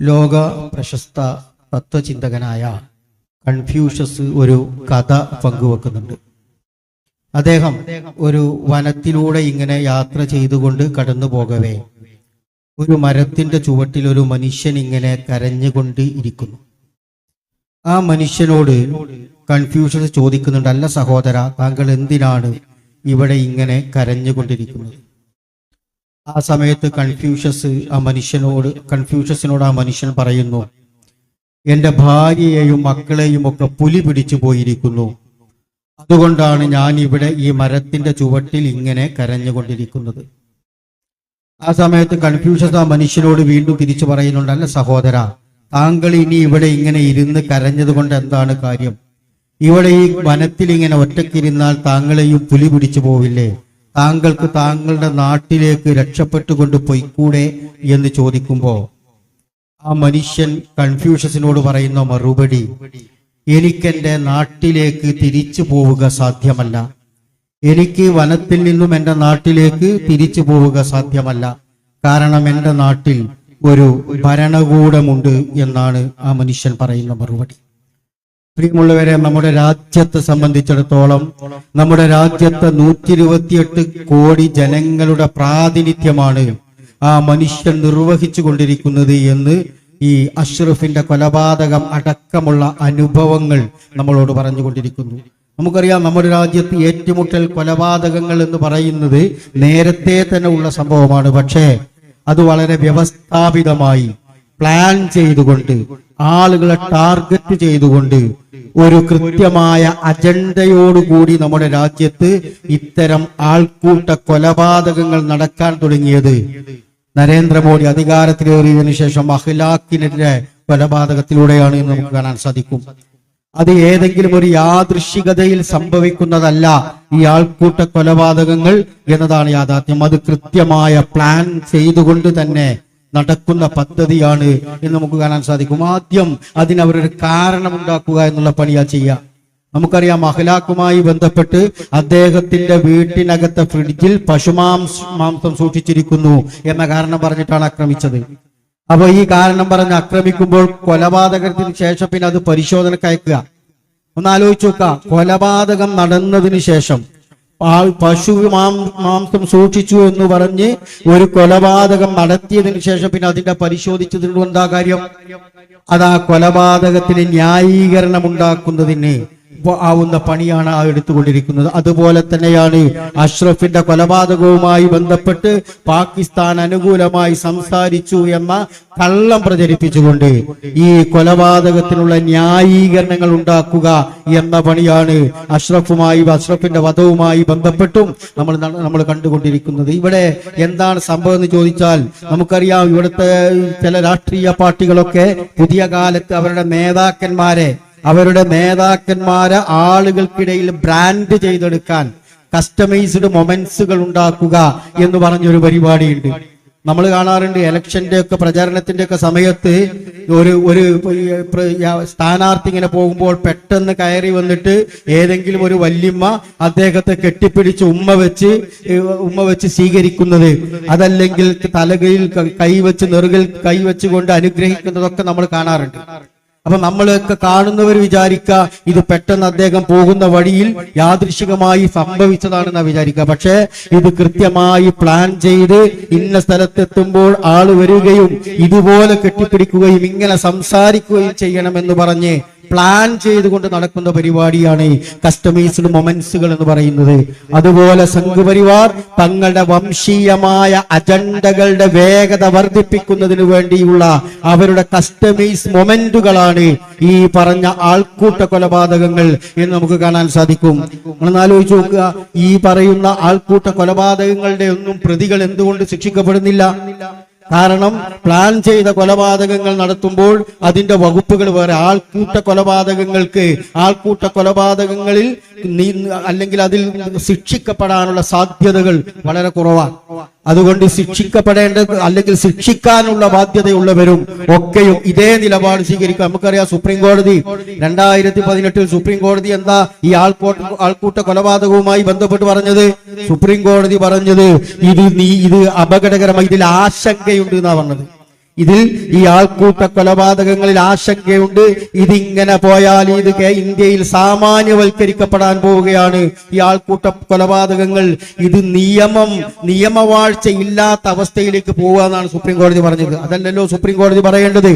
ലോക പ്രശസ്ത തത്വചിന്തകനായ കൺഫ്യൂഷ്യസ് ഒരു കഥ പങ്കുവെക്കുന്നുണ്ട്. അദ്ദേഹം ഒരു വനത്തിലൂടെ ഇങ്ങനെ യാത്ര ചെയ്തുകൊണ്ട് കടന്നു പോകവേ. ഒരു മരത്തിന്റെ ചുവട്ടിൽ ഒരു മനുഷ്യൻ ഇങ്ങനെ കരഞ്ഞുകൊണ്ട് ഇരിക്കുന്നു. ആ മനുഷ്യനോട് കൺഫ്യൂഷ്യസ് ചോദിക്കുന്നുണ്ട് അല്ല സഹോദര താങ്കൾ എന്തിനാണ് ഇവിടെ ഇങ്ങനെ കരഞ്ഞുകൊണ്ടിരിക്കുന്നത്? ആ സമയത്ത് കൺഫ്യൂഷ്യസ് ആ മനുഷ്യനോട് കൺഫ്യൂഷ്യസിനോട് ആ മനുഷ്യൻ പറയുന്നു എന്റെ ഭാര്യയെയും മക്കളെയും ഒക്കെ പുലി പിടിച്ചു പോയിരിക്കുന്നു. അതുകൊണ്ടാണ് ഞാൻ ഇവിടെ ഈ മരത്തിന്റെ ചുവട്ടിൽ ഇങ്ങനെ കരഞ്ഞുകൊണ്ടിരിക്കുന്നത്. ആ സമയത്ത് കൺഫ്യൂഷ്യസ് ആ മനുഷ്യനോട് വീണ്ടും തിരിച്ചു പറയുന്നുണ്ട് അല്ല സഹോദര താങ്കൾ ഇനി ഇവിടെ ഇങ്ങനെ ഇരുന്ന് കരഞ്ഞത് കൊണ്ട് എന്താണ് കാര്യം? ഇവിടെ ഈ വനത്തിൽ ഇങ്ങനെ ഒറ്റക്കിരുന്നാൽ താങ്കളെയും പുലി പിടിച്ചു പോവില്ലേ? താങ്കൾക്ക് താങ്കളുടെ നാട്ടിലേക്ക് രക്ഷപ്പെട്ടുകൊണ്ട് പൊയ്ക്കൂടെ എന്ന് ചോദിക്കുമ്പോ ആ മനുഷ്യൻ കൺഫ്യൂഷസിനോട് പറയുന്ന മറുപടി എനിക്കെന്റെ നാട്ടിലേക്ക് തിരിച്ചു പോവുക സാധ്യമല്ല. എനിക്ക് വനത്തിൽ നിന്നും എന്റെ നാട്ടിലേക്ക് തിരിച്ചു പോവുക സാധ്യമല്ല. കാരണം എന്റെ നാട്ടിൽ ഒരു ഭരണകൂടമുണ്ട് എന്നാണ് ആ മനുഷ്യൻ പറയുന്ന മറുപടി. പ്രിയമുള്ളവരെ നമ്മുടെ രാജ്യത്തെ സംബന്ധിച്ചിടത്തോളം നമ്മുടെ രാജ്യത്തെ നൂറ്റി ഇരുപത്തിയെട്ട് കോടി ജനങ്ങളുടെ പ്രാതിനിധ്യമാണ് ആ മനുഷ്യൻ നിർവഹിച്ചു കൊണ്ടിരിക്കുന്നത് എന്ന് ഈ അഷ്റഫിന്റെ കൊലപാതകം അടക്കമുള്ള അനുഭവങ്ങൾ നമ്മളോട് പറഞ്ഞുകൊണ്ടിരിക്കുന്നു. നമുക്കറിയാം നമ്മുടെ രാജ്യത്ത് ഏറ്റുമുട്ടൽ കൊലപാതകങ്ങൾ എന്ന് പറയുന്നത് നേരത്തെ തന്നെ ഉള്ള സംഭവമാണ്. പക്ഷേ അത് വളരെ വ്യവസ്ഥാപിതമായി പ്ലാൻ ചെയ്തുകൊണ്ട് ആളുകളെ ടാർഗറ്റ് ചെയ്തുകൊണ്ട് ഒരു കൃത്യമായ അജണ്ടയോടുകൂടി നമ്മുടെ രാജ്യത്ത് ഇത്തരം ആൾക്കൂട്ട കൊലപാതകങ്ങൾ നടക്കാൻ തുടങ്ങിയത്. നരേന്ദ്രമോദി അധികാരത്തിലേറിയതിനു ശേഷം അഖിലാക്കിനെതിരെ കൊലപാതകത്തിലൂടെയാണ് എന്ന് നമുക്ക് കാണാൻ സാധിക്കും. അത് ഏതെങ്കിലും ഒരു യാദൃശികതയിൽ സംഭവിക്കുന്നതല്ല ഈ ആൾക്കൂട്ട കൊലപാതകങ്ങൾ എന്നതാണ് യാഥാർത്ഥ്യം. അത് കൃത്യമായ പ്ലാൻ ചെയ്തുകൊണ്ട് തന്നെ നടക്കുന്ന പദ്ധതിയാണ് എന്ന് നമുക്ക് കാണാൻ സാധിക്കും. ആദ്യം അതിനവരൊരു കാരണമുണ്ടാക്കുക എന്നുള്ള പണിയാ ചെയ്യുക. നമുക്കറിയാം മഹലാക്കുമായി ബന്ധപ്പെട്ട് അദ്ദേഹത്തിന്റെ വീട്ടിനകത്തെ ഫ്രിഡ്ജിൽ പശുമാംസ മാംസം സൂക്ഷിച്ചിരിക്കുന്നു എന്ന കാരണം പറഞ്ഞിട്ടാണ് ആക്രമിച്ചത്. അപ്പൊ ഈ കാരണം പറഞ്ഞ് ആക്രമിക്കുമ്പോൾ കൊലപാതകത്തിന് ശേഷം പിന്നെ അത് പരിശോധനക്ക് അയക്കുക. ഒന്ന് ആലോചിച്ചു നോക്കുക. കൊലപാതകം നടന്നതിന് ശേഷം പശു മാംസം സൂക്ഷിച്ചു എന്ന് പറഞ്ഞ് ഒരു കൊലപാതകം നടത്തിയതിനു ശേഷം പിന്നെ അതിന്റെ പരിശോധിച്ചതിനുള്ള എന്താ കാര്യം? അതാ കൊലപാതകത്തിന് ന്യായീകരണം ഉണ്ടാക്കുന്നതിന് ആവുന്ന പണിയാണ് ആ എടുത്തുകൊണ്ടിരിക്കുന്നത്. അതുപോലെ തന്നെയാണ് അഷ്റഫിന്റെ കൊലപാതകവുമായി ബന്ധപ്പെട്ട് പാകിസ്ഥാൻ അനുകൂലമായി സംസാരിച്ചു എന്ന കള്ളം പ്രചരിപ്പിച്ചുകൊണ്ട് ഈ കൊലപാതകത്തിനുള്ള ന്യായീകരണങ്ങൾ ഉണ്ടാക്കുക എന്ന പണിയാണ് അഷ്റഫുമായി അഷ്റഫിന്റെ വധവുമായി ബന്ധപ്പെട്ടും നമ്മൾ നമ്മൾ കണ്ടുകൊണ്ടിരിക്കുന്നത്. ഇവിടെ എന്താണ് സംഭവം എന്ന് ചോദിച്ചാൽ നമുക്കറിയാം ഇവിടുത്തെ ചില രാഷ്ട്രീയ പാർട്ടികളൊക്കെ പുതിയ കാലത്ത് അവരുടെ നേതാക്കന്മാരെ അവരുടെ നേതാക്കന്മാരെ ആളുകൾക്കിടയിൽ ബ്രാൻഡ് ചെയ്തെടുക്കാൻ കസ്റ്റമൈസ്ഡ് മൊമെന്റ്സുകൾ ഉണ്ടാക്കുക എന്ന് പറഞ്ഞൊരു പരിപാടിയുണ്ട്. നമ്മൾ കാണാറുണ്ട് ഇലക്ഷന്റെ ഒക്കെ പ്രചാരണത്തിന്റെ ഒക്കെ സമയത്ത് ഒരു ഒരു സ്ഥാനാർത്ഥി ഇങ്ങനെ പോകുമ്പോൾ പെട്ടെന്ന് കയറി വന്നിട്ട് ഏതെങ്കിലും ഒരു വല്യമ്മ അദ്ദേഹത്തെ കെട്ടിപ്പിടിച്ച് ഉമ്മ വെച്ച് ഉമ്മ വെച്ച് സ്വീകരിക്കുന്നത്. അതല്ലെങ്കിൽ തലകയിൽ കൈവച്ച് നെറുകിൽ കൈവച്ചുകൊണ്ട് അനുഗ്രഹിക്കുന്നതൊക്കെ നമ്മൾ കാണാറുണ്ട്. അപ്പൊ നമ്മളൊക്കെ കാണുന്നവർ വിചാരിക്കുക ഇത് പെട്ടെന്ന് അദ്ദേഹം പോകുന്ന വഴിയിൽ യാദൃശികമായി സംഭവിച്ചതാണെന്നാ വിചാരിക്കുക. പക്ഷേ ഇത് കൃത്യമായി പ്ലാൻ ചെയ്ത് ഇന്ന സ്ഥലത്തെത്തുമ്പോൾ ആൾ വരികയും ഇതുപോലെ കെട്ടിപ്പിടിക്കുകയും ഇങ്ങനെ സംസാരിക്കുകയും ചെയ്യണമെന്ന് പറഞ്ഞ് പ്ലാൻ ചെയ്തുകൊണ്ട് നടക്കുന്ന പരിപാടിയാണ് കസ്റ്റമൈസ്ഡ് മൊമെന്റ്സുകൾ എന്ന് പറയുന്നത്. അതുപോലെ സംഘപരിവാർ തങ്ങളുടെ വംശീയമായ അജണ്ടകളുടെ വേഗത വർദ്ധിപ്പിക്കുന്നതിന് വേണ്ടിയുള്ള അവരുടെ കസ്റ്റമൈസ് മൊമെന്റുകളാണ് ഈ പറഞ്ഞ ആൾക്കൂട്ട കൊലപാതകങ്ങൾ എന്ന് നമുക്ക് കാണാൻ സാധിക്കും. നമ്മൾ ആലോചിച്ച് നോക്കുക. ഈ പറയുന്ന ആൾക്കൂട്ട കൊലപാതകങ്ങളുടെ ഒന്നും പ്രതികൾ എന്തുകൊണ്ട് ശിക്ഷിക്കപ്പെടുന്നില്ല? കാരണം പ്ലാൻ ചെയ്ത കൊലപാതകങ്ങൾ നടത്തുമ്പോൾ അതിന്റെ വകുപ്പുകൾ വേറെ. ആൾക്കൂട്ട കൊലപാതകങ്ങൾക്ക് ആൾക്കൂട്ട കൊലപാതകങ്ങളിൽ അല്ലെങ്കിൽ അതിൽ ശിക്ഷിക്കപ്പെടാനുള്ള സാധ്യതകൾ വളരെ കുറവാണ്. അതുകൊണ്ട് ശിക്ഷിക്കപ്പെടേണ്ട അല്ലെങ്കിൽ ശിക്ഷിക്കാനുള്ള ബാധ്യതയുള്ളവരും ഒക്കെയും ഇതേ നിലപാട് സ്വീകരിക്കുക. നമുക്കറിയാം സുപ്രീം കോടതി രണ്ടായിരത്തി പതിനെട്ടിൽ സുപ്രീം കോടതി എന്താ ഈ ആൾക്കൂട്ട ആൾക്കൂട്ട കൊലപാതകവുമായി ബന്ധപ്പെട്ട് പറഞ്ഞത്? സുപ്രീം കോടതി പറഞ്ഞത് ഇത് നീ ഇത് അപകടകരമായി ഇതിൽ ആശങ്കയുണ്ട് എന്നാ പറഞ്ഞത്. ഇതിൽ ഈ ആൾക്കൂട്ട കൊലപാതകങ്ങളിൽ ആശങ്കയുണ്ട്. ഇതിങ്ങനെ പോയാൽ ഇത് ഇന്ത്യയിൽ സാമാന്യവൽക്കരിക്കപ്പെടാൻ പോവുകയാണ്. ഈ ആൾക്കൂട്ട കൊലപാതകങ്ങൾ ഇത് നിയമം നിയമവാഴ്ച ഇല്ലാത്ത അവസ്ഥയിലേക്ക് പോവുക എന്നാണ് സുപ്രീം കോടതി പറഞ്ഞത്. അതല്ലല്ലോ സുപ്രീം കോടതി പറയേണ്ടത്.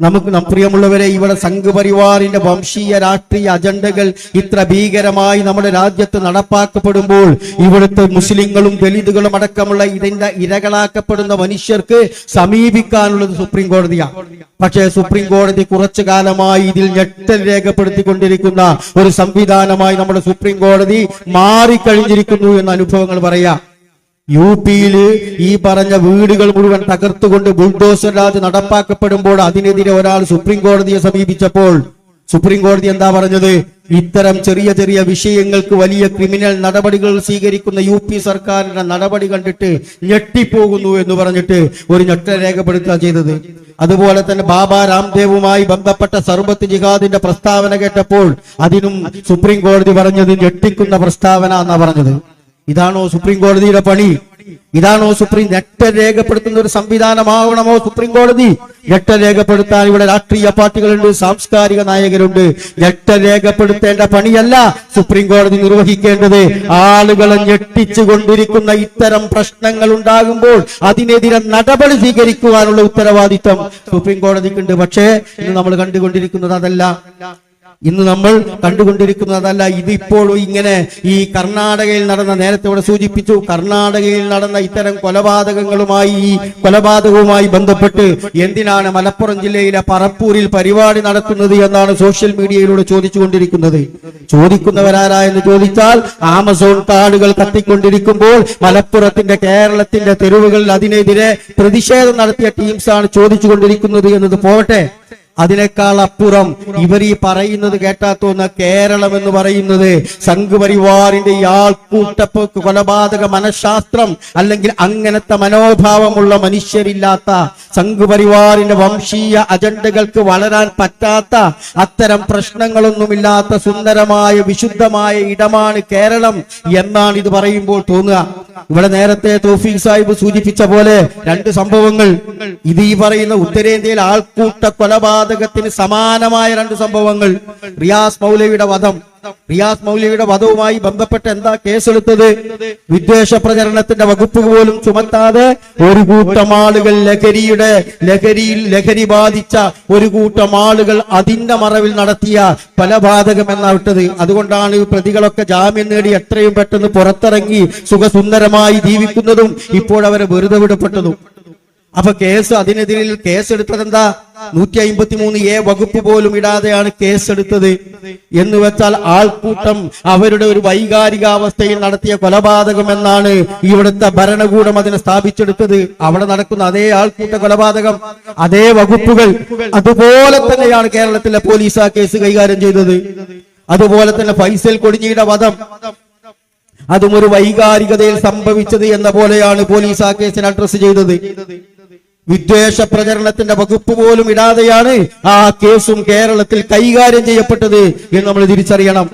നമുക്ക് പ്രിയമുള്ളവരെ ഇവിടെ സംഘപരിവാറിന്റെ വംശീയ രാഷ്ട്രീയ അജണ്ടകൾ ഇത്ര ഭീകരമായി നമ്മുടെ രാജ്യത്ത് നടപ്പാക്കപ്പെടുമ്പോൾ ഇവിടുത്തെ മുസ്ലിങ്ങളും ദലിതുകളും അടക്കമുള്ള ഇതിന്റെ ഇരകളാക്കപ്പെടുന്ന മനുഷ്യർക്ക് സമീപിക്കാനുള്ളത് സുപ്രീം കോടതിയാണ് പക്ഷേ സുപ്രീം കോടതി കുറച്ചു കാലമായി ഇതിൽ ഞെട്ടൽ രേഖപ്പെടുത്തിക്കൊണ്ടിരിക്കുന്ന ഒരു സംവിധാനമായി നമ്മുടെ സുപ്രീം കോടതി മാറിക്കഴിഞ്ഞിരിക്കുന്നു എന്ന അനുഭവങ്ങൾ പറയാം. യു പിയിൽ ഈ പറഞ്ഞ വീടുകൾ മുഴുവൻ തകർത്തുകൊണ്ട് ബുൾഡോസർ രാജ് നടപ്പാക്കപ്പെടുമ്പോൾ അതിനെതിരെ ഒരാൾ സുപ്രീം കോടതിയെ സമീപിച്ചപ്പോൾ സുപ്രീം കോടതി എന്താ പറഞ്ഞത്? ഇത്തരം ചെറിയ ചെറിയ വിഷയങ്ങൾക്ക് വലിയ ക്രിമിനൽ നടപടികൾ സ്വീകരിക്കുന്ന യു പി സർക്കാരിന്റെ നടപടി കണ്ടിട്ട് ഞെട്ടിപ്പോകുന്നു എന്ന് പറഞ്ഞിട്ട് ഒരു ഞെട്ടൽ രേഖപ്പെടുത്തുക ചെയ്തത്. അതുപോലെ തന്നെ ബാബ രാംദേവുമായി ബന്ധപ്പെട്ട സർബത്ത് ജിഹാദിന്റെ പ്രസ്താവന കേട്ടപ്പോൾ അതിനും സുപ്രീം കോടതി പറഞ്ഞത് ഞെട്ടിക്കുന്ന പ്രസ്താവന എന്നാ പറഞ്ഞത്. ഇതാണോ സുപ്രീം കോടതിയുടെ പണി? ഇതാണോ സുപ്രീം ഞെട്ട രേഖപ്പെടുത്തുന്ന ഒരു സംവിധാനമാവണമോ സുപ്രീം കോടതി ഞെട്ട രേഖപ്പെടുത്താൻ ഇവിടെ രാഷ്ട്രീയ പാർട്ടികളുണ്ട് സാംസ്കാരിക നായകരുണ്ട്. ഞെട്ട രേഖപ്പെടുത്തേണ്ട പണിയല്ല സുപ്രീം കോടതി നിർവഹിക്കേണ്ടത്. ആളുകളെ ഞെട്ടിച്ചു കൊണ്ടിരിക്കുന്ന ഇത്തരം പ്രശ്നങ്ങൾ ഉണ്ടാകുമ്പോൾ അതിനെതിരെ നടപടി സ്വീകരിക്കുവാനുള്ള ഉത്തരവാദിത്തം സുപ്രീം കോടതിക്കുണ്ട് പക്ഷേ ഇന്ന് നമ്മൾ കണ്ടുകൊണ്ടിരിക്കുന്നത് അതല്ല. ഇന്ന് നമ്മൾ കണ്ടുകൊണ്ടിരിക്കുന്നതല്ല ഇതിപ്പോഴും ഇങ്ങനെ ഈ കർണാടകയിൽ നടന്ന നേരത്തെ ഇവിടെ സൂചിപ്പിച്ചു കർണാടകയിൽ നടന്ന ഇത്തരം കൊലപാതകങ്ങളുമായി ഈ കൊലപാതകവുമായി ബന്ധപ്പെട്ട് എന്തിനാണ് മലപ്പുറം ജില്ലയിലെ പറപ്പൂരിൽ പരിപാടി നടക്കുന്നത് എന്നാണ് സോഷ്യൽ മീഡിയയിലൂടെ ചോദിച്ചുകൊണ്ടിരിക്കുന്നത്. ചോദിക്കുന്നവരാരാ എന്ന് ചോദിച്ചാൽ ആമസോൺ കാടുകൾ കത്തിക്കൊണ്ടിരിക്കുമ്പോൾ മലപ്പുറത്തിന്റെ കേരളത്തിന്റെ തെരുവുകളിൽ അതിനെതിരെ പ്രതിഷേധം നടത്തിയ ടീംസാണ് ചോദിച്ചുകൊണ്ടിരിക്കുന്നത് എന്നത് പോകട്ടെ. അതിനേക്കാൾ അപ്പുറം ഇവർ ഈ പറയുന്നത് കേട്ടാ തോന്നുന്ന കേരളം എന്ന് പറയുന്നത് സംഘപരിവാറിന്റെ ഈ ആൾക്കൂട്ടപ്പ് കൊലപാതക മനഃശാസ്ത്രം അല്ലെങ്കിൽ അങ്ങനത്തെ മനോഭാവമുള്ള മനുഷ്യരില്ലാത്ത സംഘപരിവാറിന്റെ വംശീയ അജണ്ടകൾക്ക് വളരാൻ പറ്റാത്ത അത്തരം പ്രശ്നങ്ങളൊന്നുമില്ലാത്ത സുന്ദരമായ വിശുദ്ധമായ ഇടമാണ് കേരളം എന്നാണ് ഇത് പറയുമ്പോൾ തോന്നുക. ഇവിടെ നേരത്തെ തോഫീഖ് സാഹിബ് സൂചിപ്പിച്ച പോലെ രണ്ട് സംഭവങ്ങൾ. ഇത് ഈ പറയുന്ന ഉത്തരേന്ത്യയിൽ ആൾക്കൂട്ട കൊലപാതകത്തിന് സമാനമായ രണ്ട് സംഭവങ്ങൾ. റിയാസ് മൗലവിയുടെ വധം. റിയാസ് മൗലവിയുടെ വധവുമായി ബന്ധപ്പെട്ട് എന്താ കേസെടുത്തത്? വിദ്വേഷ പ്രചരണത്തിന്റെ വകുപ്പ് പോലും ചുമത്താതെ ഒരു കൂട്ടം ആളുകൾ ലഹരിയുടെ ലഹരിയിൽ ലഹരി ബാധിച്ച ഒരു കൂട്ടം ആളുകൾ അതിന്റെ മറവിൽ നടത്തിയ കൊലപാതകം എന്നാ വിട്ടത് അതുകൊണ്ടാണ് പ്രതികളൊക്കെ ജാമ്യം നേടി എത്രയും പെട്ടെന്ന് പുറത്തിറങ്ങി സുഖസുന്ദരമായി ജീവിക്കുന്നതും ഇപ്പോഴവരെ വെറുതെ വിടപ്പെട്ടതും. അപ്പൊ കേസ് അതിനെതിരെ കേസെടുത്തത് എന്താ നൂറ്റി അമ്പത്തി മൂന്ന് എ വകുപ്പ് പോലും ഇടാതെയാണ് കേസെടുത്തത്. എന്ന് വെച്ചാൽ ആൾക്കൂട്ടം അവരുടെ ഒരു വൈകാരികാവസ്ഥയിൽ നടത്തിയ കൊലപാതകം എന്നാണ് ഇവിടുത്തെ ഭരണകൂടം അതിനെ സ്ഥാപിച്ചെടുത്തത്. അവിടെ നടക്കുന്ന അതേ ആൾക്കൂട്ട കൊലപാതകം അതേ വകുപ്പുകൾ അതുപോലെ തന്നെയാണ് കേരളത്തിലെ പോലീസ് ആ കേസ് കൈകാര്യം ചെയ്തത്. അതുപോലെ തന്നെ ഫൈസൽ കൊടിഞ്ഞിയുടെ വധം. അതും ഒരു വൈകാരികതയിൽ സംഭവിച്ചത് എന്ന പോലെയാണ് പോലീസ് ആ കേസിനെ അഡ്രസ് ചെയ്തത്. വിദ്വേഷ പ്രചരണത്തിന്റെ വകുപ്പ് പോലും ഇടാതെയാണ് ആ കേസും കേരളത്തിൽ കൈകാര്യം ചെയ്യപ്പെട്ടത് എന്ന് നമ്മൾ തിരിച്ചറിയണം.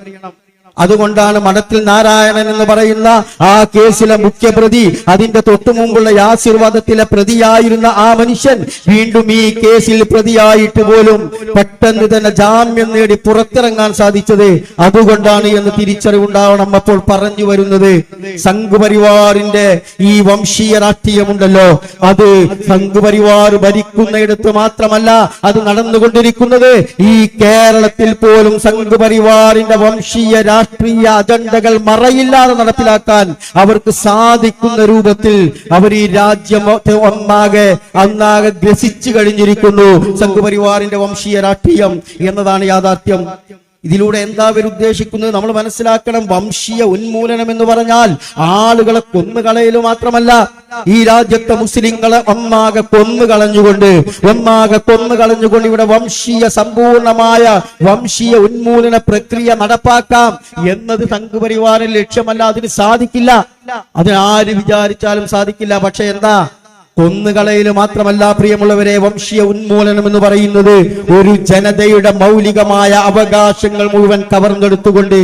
അതുകൊണ്ടാണ് മഠത്തിൽ നാരായണൻ എന്ന് പറയുന്ന ആ കേസിലെ മുഖ്യപ്രതി അതിന്റെ തൊട്ടു മുമ്പുള്ള ആശീർവാദത്തിലെ പ്രതിയായിരുന്ന ആ മനുഷ്യൻ വീണ്ടും ഈ കേസിൽ പ്രതിയായിട്ട് പോലും പെട്ടെന്ന് തന്നെ ജാമ്യം നേടി പുറത്തിറങ്ങാൻ സാധിച്ചത് അതുകൊണ്ടാണ് എന്ന് തിരിച്ചറിവുണ്ടാവണം അപ്പോൾ പറഞ്ഞു വരുന്നത്. സംഘപരിവാറിന്റെ ഈ വംശീയ രാഷ്ട്രീയമുണ്ടല്ലോ. അത് സംഘപരിവാർ ഭരിക്കുന്നിടത്ത് മാത്രമല്ല അത് നടന്നുകൊണ്ടിരിക്കുന്നത് ഈ കേരളത്തിൽ പോലും സംഘപരിവാറിന്റെ വംശീയ രാഷ്ട്രീയ അജണ്ടകൾ മറയില്ലാതെ നടപ്പിലാക്കാൻ അവർക്ക് സാധിക്കുന്ന രൂപത്തിൽ അവർ ഈ രാജ്യം ഒന്നാകെ അന്നാകെ ഗ്രസിച്ചു കഴിഞ്ഞിരിക്കുന്നു. സംഘപരിവാറിന്റെ വംശീയ രാഷ്ട്രീയം എന്നതാണ് യാഥാർത്ഥ്യം. ഇതിലൂടെ എന്താ അവർ ഉദ്ദേശിക്കുന്നത്? നമ്മൾ മനസ്സിലാക്കണം വംശീയ ഉന്മൂലനം എന്ന് പറഞ്ഞാൽ ആളുകളെ കൊന്നുകളയൽ മാത്രമല്ല ഈ രാജ്യത്തെ മുസ്ലിങ്ങളെ ഒന്നാകെ കൊന്നുകളഞ്ഞുകൊണ്ട് ഒന്നാകെ കൊന്നുകളഞ്ഞുകൊണ്ട് ഇവിടെ വംശീയ സമ്പൂർണമായ വംശീയ ഉന്മൂലന പ്രക്രിയ നടപ്പാക്കാം എന്നത് സംഘപരിവാറിന് ലക്ഷ്യമല്ല അതിന് സാധിക്കില്ല. അതിനാര് വിചാരിച്ചാലും സാധിക്കില്ല. പക്ഷെ എന്താ? കൊന്നുകളയിൽ മാത്രമല്ല പ്രിയമുള്ളവരെ വംശീയ ഉന്മൂലനം എന്ന് പറയുന്നത് ഒരു ജനതയുടെ മൗലികമായ അവകാശങ്ങൾ മുഴുവൻ കവർന്നെടുത്തുകൊണ്ട്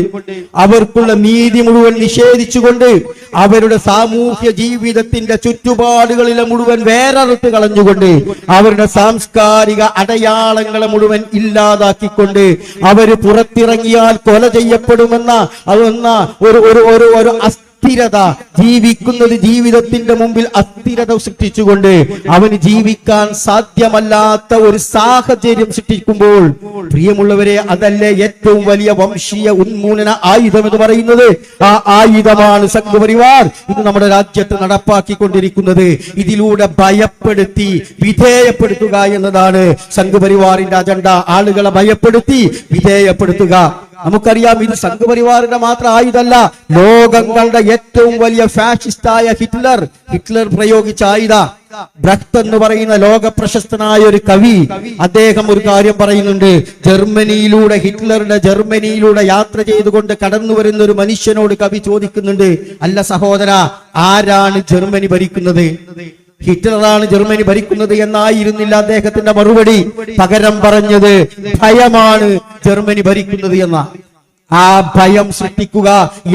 അവർക്കുള്ള നീതി മുഴുവൻ നിഷേധിച്ചുകൊണ്ട് അവരുടെ സാമൂഹ്യ ജീവിതത്തിന്റെ ചുറ്റുപാടുകളിലെ മുഴുവൻ വേററുത്ത് കളഞ്ഞുകൊണ്ട് അവരുടെ സാംസ്കാരിക അടയാളങ്ങളെ മുഴുവൻ ഇല്ലാതാക്കിക്കൊണ്ട് അവർ പുറത്തിറങ്ങിയാൽ കൊല ചെയ്യപ്പെടുമെന്ന അതൊന്ന ഒരു ഒരു ഒരു ഒരു അസ്ഥിരത. ജീവിക്കുന്നത് ജീവിതത്തിന്റെ മുമ്പിൽ അസ്ഥിരത സൃഷ്ടിച്ചുകൊണ്ട് അവന് ജീവിക്കാൻ സാധ്യമല്ലാത്ത ഒരു സാഹചര്യം സൃഷ്ടിക്കുമ്പോൾ പ്രിയമുള്ളവരെ അതല്ലേ ഏറ്റവും വലിയ വംശീയ ഉന്മൂലന ആയുധം എന്ന് പറയുന്നത്? ആ ആയുധമാണ് സംഘപരിവാർ ഇത് നമ്മുടെ രാജ്യത്ത് നടപ്പാക്കിക്കൊണ്ടിരിക്കുന്നത്. ഇതിലൂടെ ഭയപ്പെടുത്തി വിധേയപ്പെടുത്തുക എന്നതാണ് സംഘപരിവാറിന്റെ അജണ്ട. ആളുകളെ ഭയപ്പെടുത്തി വിധേയപ്പെടുത്തുക. നമുക്കറിയാം ഇത് സംഘപരിവാറിന്റെ മാത്രം ആയുധമല്ല ലോകങ്ങളുടെ ഏറ്റവും വലിയ ഫാഷിസ്റ്റായ ഹിറ്റ്ലർ. ഹിറ്റ്ലർ പ്രയോഗിച്ച ആയുധ. ബ്രഹ്ത് എന്ന് പറയുന്ന ലോക പ്രശസ്തനായ ഒരു കവി അദ്ദേഹം ഒരു കാര്യം പറയുന്നുണ്ട്. ജർമ്മനിയിലൂടെ ഹിറ്റ്ലറുടെ ജർമ്മനിയിലൂടെ യാത്ര ചെയ്തുകൊണ്ട് കടന്നു വരുന്ന ഒരു മനുഷ്യനോട് കവി ചോദിക്കുന്നുണ്ട് അല്ല സഹോദര ആരാണ് ജർമ്മനി ഭരിക്കുന്നത്? ഹിറ്റ്ലറാണ് ജർമ്മനി ഭരിക്കുന്നത് എന്നായിരുന്നില്ല അദ്ദേഹത്തിന്റെ മറുപടി. പകരം പറഞ്ഞത് ഭയമാണ് ജർമ്മനി ഭരിക്കുന്നത് എന്ന. ആ ഭയം സൃഷ്ടിക്കുക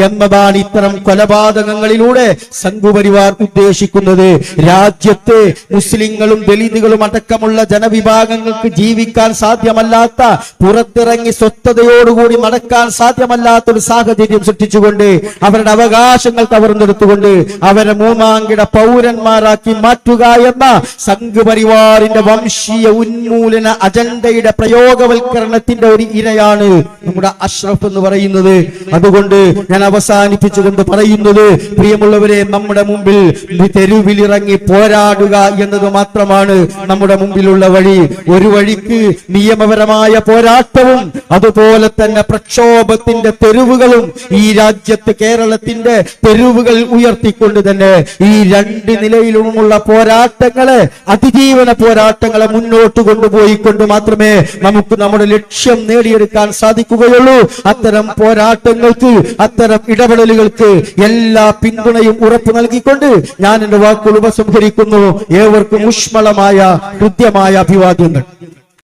എന്നതാണ് ഇത്തരം കൊലപാതകങ്ങളിലൂടെ സംഘപരിവാർ ഉദ്ദേശിക്കുന്നത്. രാജ്യത്തെ മുസ്ലിങ്ങളും ദലിതുകളും അടക്കമുള്ള ജനവിഭാഗങ്ങൾക്ക് ജീവിക്കാൻ സാധ്യമല്ലാത്ത പുറത്തിറങ്ങി സ്വസ്ഥതയോടുകൂടി നടക്കാൻ സാധ്യമല്ലാത്ത ഒരു സാഹചര്യം സൃഷ്ടിച്ചുകൊണ്ട് അവരുടെ അവകാശങ്ങൾ തവർന്നെടുത്തുകൊണ്ട് അവരെ മൂമാങ്കിട പൗരന്മാരാക്കി മാറ്റുക എന്ന സംഘപരിവാറിന്റെ വംശീയ ഉന്മൂലന അജണ്ടയുടെ പ്രയോഗവൽക്കരണത്തിന്റെ ഒരു ഇരയാണ് നമ്മുടെ അഷ്റഫ് എന്ന് പറയുന്നത്. അതുകൊണ്ട് ഞാൻ അവസാനിപ്പിച്ചുകൊണ്ട് പറയുന്നത് പ്രിയമുള്ളവരെ നമ്മുടെ മുമ്പിൽ തെരുവിലിറങ്ങി പോരാടുക എന്നത് മാത്രമാണ് നമ്മുടെ മുമ്പിലുള്ള വഴി. ഒരു വഴിക്ക് നിയമപരമായ പോരാട്ടവും അതുപോലെ തന്നെ പ്രക്ഷോഭത്തിന്റെ തെരുവുകളും ഈ രാജ്യത്ത് കേരളത്തിന്റെ തെരുവുകൾ ഉയർത്തിക്കൊണ്ട് തന്നെ ഈ രണ്ട് നിലയിലുമുള്ള പോരാട്ടങ്ങളെ അതിജീവന പോരാട്ടങ്ങളെ മുന്നോട്ട് കൊണ്ടുപോയിക്കൊണ്ട് മാത്രമേ നമുക്ക് നമ്മുടെ ലക്ഷ്യം നേടിയെടുക്കാൻ സാധിക്കുകയുള്ളൂ. അത്തരം പോരാട്ടങ്ങൾക്ക് അത്തരം ഇടപെടലുകൾക്ക് എല്ലാ പിന്തുണയും ഉറപ്പ് നൽകിക്കൊണ്ട് ഞാൻ എന്റെ വാക്കുകൾ ഉപസംഹരിക്കുന്നു. ഏവർക്കും ഊഷ്മളമായ ഹൃദ്യമായ അഭിവാദ്യങ്ങൾ.